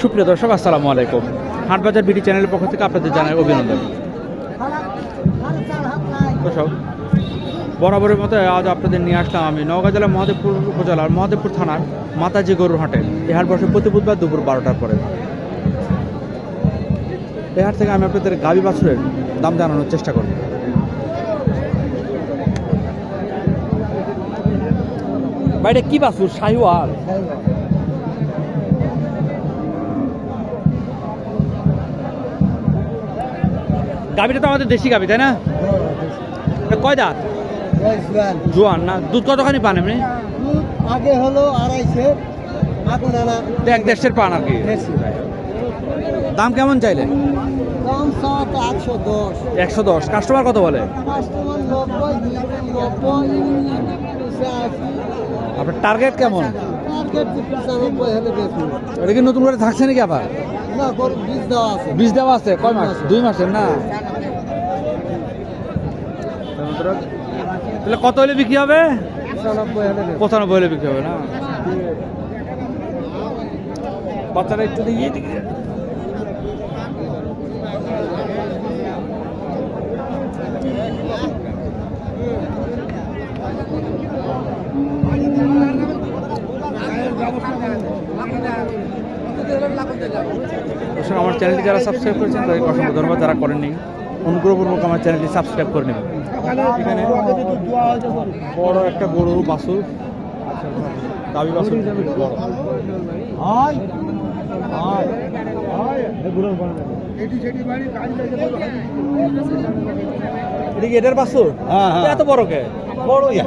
সুপ্রিয় দর্শক, আসসালামু আলাইকুম। হাটবাজার বিডি চ্যানেলের পক্ষ থেকে আপনাদের জানাই অভিনন্দন। দর্শক, বরাবরের মতো আজ আপনাদের নিয়ে আসলাম আমি নওগাঁ জেলার মহাদেবপুর উপজেলার মহাদেবপুর থানার মাতাজি গরুর হাটে। এই হাট বসে প্রতি বুধবার দুপুর বারোটার পরে। এই হাট থেকে আমি আপনাদের গাবি বাছুরের দাম জানানোর চেষ্টা করব। বাইরে কি বাছুর শাহিওয়াল গাবিটা তো আমাদের দেশি গাবি তাই না? এটা কয় দাঁত? জোয়ান। না? দুধ কতখানি পান এমনি আগে হলো আড়াইশে এখন আনা এক দেশের পান আর কি। দাম কেমন চাইলে? দাম আটশো দশ। একশো দশ। কাস্টমার কত বলে কাস্টমার নব্বই নব্বই পঁচাশি আপনার টার্গেট কেমন? এটা কি নতুন করে থাকছে নাকি আবার? বীজ দেওয়া আছে। কয় মাস? দুই মাসের না? তাহলে কত হলে বিক্রি হবে? পঁচানব্বই হলে বেশি। পঁচানব্বই হলে বিক্রি হবে না? বাচ্চারা একটু দিয়ে আমার চ্যানেলটি যারা সাবস্ক্রাইব করেছেন তাদেরকে অসংখ্য ধন্যবাদ। যারা করেননি অনুগ্রহপূর্বক আমার চ্যানেলটি সাবস্ক্রাইব করে নেবেন। এখানে বড় একটা গরু বাসুর দাবি বাসুর বড়। এটার বাছুর? হ্যাঁ, হ্যাঁ। এত বড় কে? বড় ইয়া।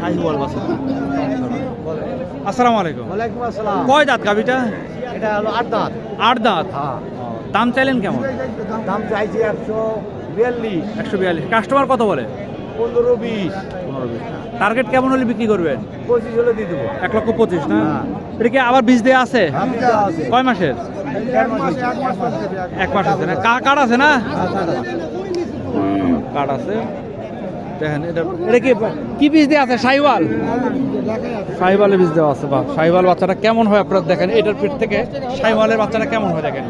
শাহিওয়াল আসসালামু আলাইকুম। ওয়ালাইকুম আসসালাম। কয় দাঁত গাবিটা এটা হলো আট দাঁত। আট দাঁত? হ্যাঁ। দাম চাইলেন কেমন? দাম চাইছি একশো বিয়াল্লিশ। একশো বিয়াল্লিশ। কাস্টমার কত বলে? পনেরো বিশ। টার্গেট কেমন হলে বিক্রি করবেন? পঁচিশ হলে দিয়ে দেবো। এক লক্ষ পঁচিশ না? হ্যাঁ। এটা কি আবার বীজ দেওয়া আছে? আমি যা আছে। কয় মাসের? এক মাস আছে। না? কার্ড আছে না? কার্ড আছে। দেখেন এটা এটা কি কি বীজ দেওয়া আছে? সাইওয়াল? সাইওয়ালের বীজ দেওয়া আছে বা সাইওয়াল বাচ্চাটা কেমন হয় আপনারা দেখেন এটার পেট থেকে সাইওয়ালের বাচ্চাটা কেমন হয় দেখেন।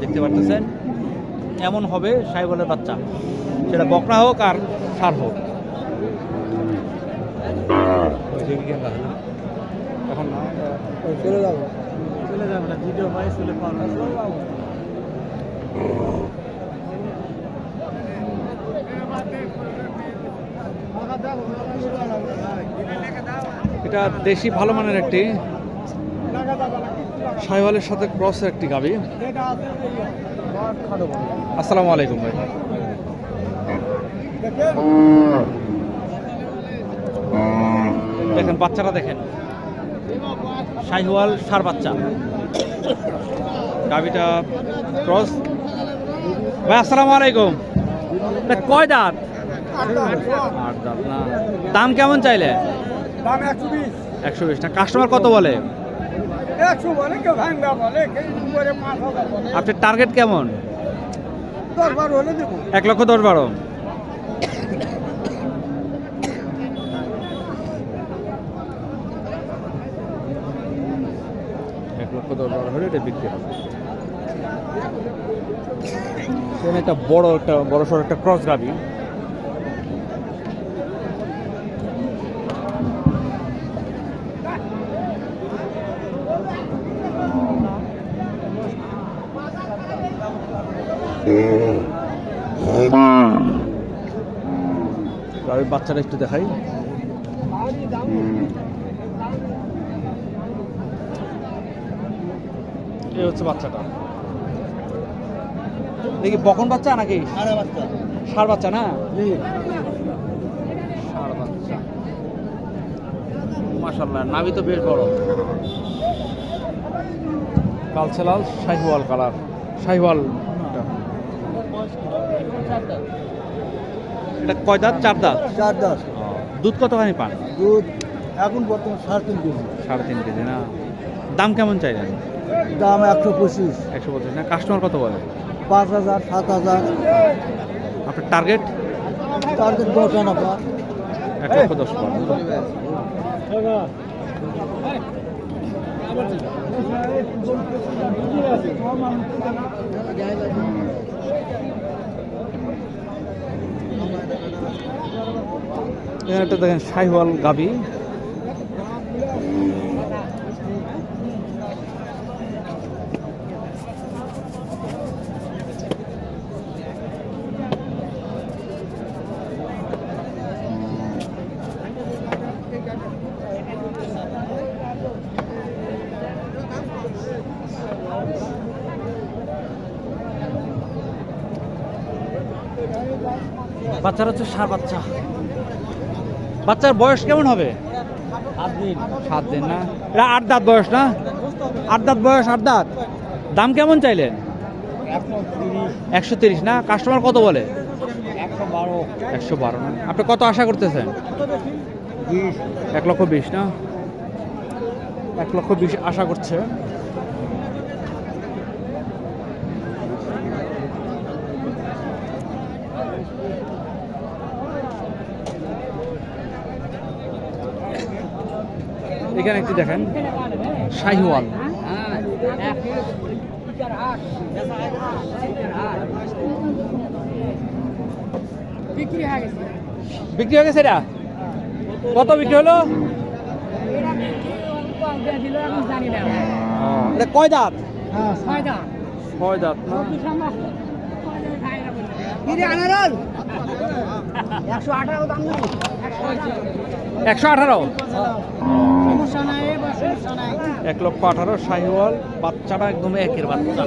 দেখতে পারতেছেন? এমন হবে সাইওয়ালের বাচ্চা। সেটা বকরা হোক আর সার হোক। ওই যে কি কথা না? তখন চলে যাব। চলে যাবে না ভিডিও ভাই চলে পারবে এটা দেশি ভালো মানের একটি সাইওয়ালের সাথে ক্রসের একটি গাবি। আসসালামু আলাইকুম ভাই। দেখেন, বাচ্চারা দেখেন। শাহিওয়াল সার বাচ্চা। গাবিটা ক্রস ভাই, আসসালামু আলাইকুম। কয় দাঁত? আট দাঁত না। দাম কেমন চাইলে? দাম একশো বিশ। একশো বিশ। না কাস্টমার কত বলে? একশো বলে কেউ ভাঙবা বলে কেউ করে পাঁচ হাজার বলে। আপনার টার্গেট কেমন? দশ বারো হলে দেবো। এক লক্ষ দশ বারো। এক লক্ষ দশ বারো হলে এটা বিক্রি হবে। একটা বড় একটা বড় সড়ো একটা ক্রস গাবি গাবির বাচ্চাটা একটু দেখাই। এই হচ্ছে বাচ্চাটা। দেখি বকন বাচ্চা নাকি? সাড়ে বাচ্চা। ষাড় বাচ্চা না? ষাড় বাচ্চা। মাশাল্লাহ নাভি তো বেশ বড় কালচে লাল শাহিওয়াল কালার। শাহিওয়াল এটা। এটা কয় দাঁত? চার দাঁত? চার দশ দুধ কতখানি পান? দুধ এখন বর্তমান সাড়ে তিন কেজি। সাড়ে তিন কেজি না? দাম কেমন চাইলেন? দাম একশো পঁচিশ। একশো পঁচিশ না? কাস্টমার কত বলে? পাঁচ হাজার সাত হাজার। আপনার টার্গেট? টার্গেট দশ আনা এক লক্ষ দশ পান এখানে একটা দেখেন শাহিওয়াল গাবি। বাচ্চারা হচ্ছে সার বাচ্চা। বাচ্চার বয়স কেমন হবে? আট দিন। সাত দিন না? এটা আট দাঁত বয়স না? আট দাঁত বয়স আট দাঁত। দাম কেমন চাইলেন? একশো তিরিশ না? কাস্টমার কত বলে? একশো বারো। একশো বারো না? আপনি কত আশা করতেছেন? এক লক্ষ বিশ না? এক লক্ষ বিশ আশা করছে। এখানে একটি দেখেন শাহিওয়াল। বিক্রি হয়ে গেছে। বিক্রি এটা? কত বিক্রি হলো? এটা কয় দাঁত? হ্যাঁ ছয় দাঁত। একশো আঠারো। এক লক্ষ আঠারো শাহিওয়াল বাচ্চাটা একদম একের বাচ্চা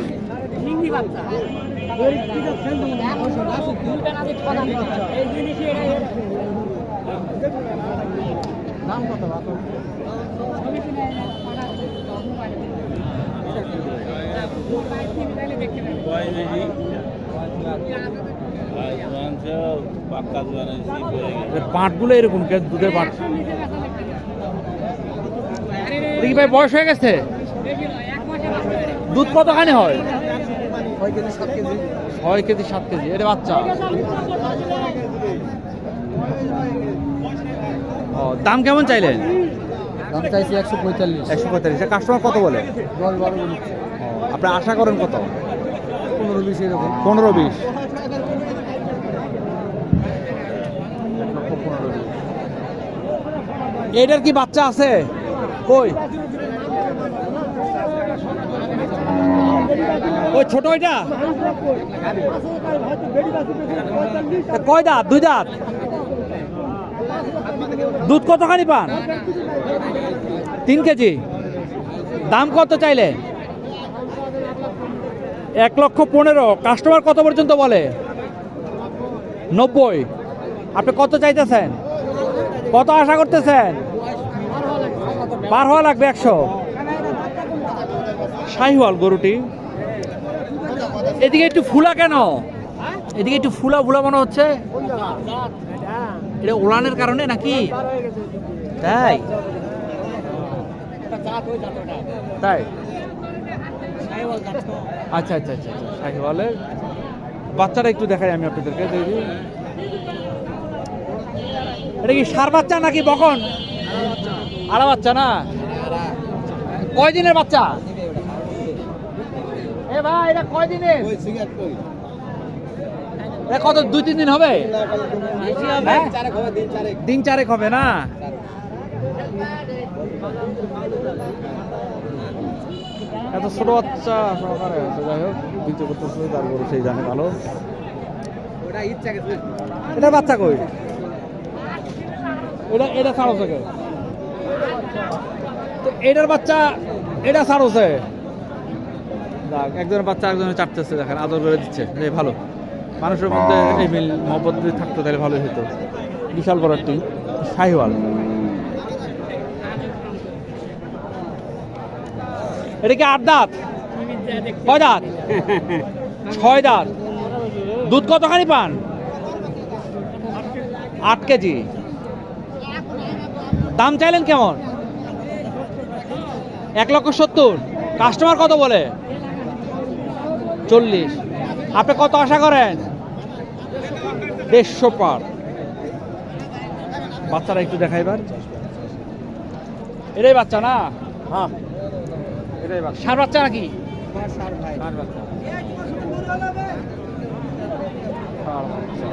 পাঁটগুলো এরকম কে দুধের পাঁট কি ভাই বয়স হয়ে গেছে? দুধ কতখানি হয়? ছয় কেজি সাত কেজি এটা বাচ্চা? ও দাম কেমন চাইলেন? দাম চাইছি একশো পঁয়তাল্লিশ। একশো পঁয়তাল্লিশ। কাস্টমার কত বলে? দশ বারো আপনি আশা করেন কত? পনেরো বিশ এরকম। পনেরো বিশ। এটার কি বাচ্চা আছে? কই? ওই ছোট ওইটা কয় দাঁত? দুই দাঁত? দুধ কতখানি পান? তিন কেজি। দাম কত চাইলে? এক লক্ষ পনেরো। কাস্টমার কত পর্যন্ত বলে? নব্বই। আপনি কত চাইতেছেন? কত আশা করতেছেন? পার হওয়া লাগবে একশো। শাহিওয়াল গরুটি। এদিকে একটু ফুলা কেন? এদিকে একটু ফুলা ফুলা মনে হচ্ছে। এটা ওলানের কারণে নাকি? তাই? তাই? আচ্ছা আচ্ছা আচ্ছা আচ্ছা শাহিওয়ালের বাচ্চাটা একটু দেখাই আমি আপনাদেরকে, দেখি। এটা কি সার বাচ্চা নাকি বকন? আড়া বাচ্চা। না? কয় দিনের বাচ্চা? এ ভাই এটা কয় দিনের এটা কত দুই তিন দিন হবে? হ্যাঁ? দিন চারেক। হবে না? এত ছোট বাচ্চা সহকারে আছে যাই হোক বিক্রি করতেছে তারপরে সেই জানে ভালো। এটা বাচ্চা কই? এটা এটা ছাড়ো থেকে তো এটার বাচ্চা এটা ছাড়োছে একজনের বাচ্চা একজনের চাটতেছে দেখেন আদর করে দিচ্ছে এই ভালো। মানুষের মধ্যে এই মিল মহব্বত যদি থাকতো তাহলে ভালোই হতো বিশাল বড় একটি শাহিওয়াল। এটা কি আট দাঁত? কয় দাঁত? ছয় দাঁত। দুধ কতখানি পান? আট কেজি। দাম চাইলেন কেমন? এক লক্ষ সত্তর। কাস্টমার কত বলে? চল্লিশ। আপনি কত আশা করেন? দেড়শো পার। বাচ্চারা একটু দেখাইবার। এটাই বাচ্চা না? হ্যাঁ। এটাই বাচ্চা। সার বাচ্চা নাকি? সার বাচ্চা। সার বাচ্চা।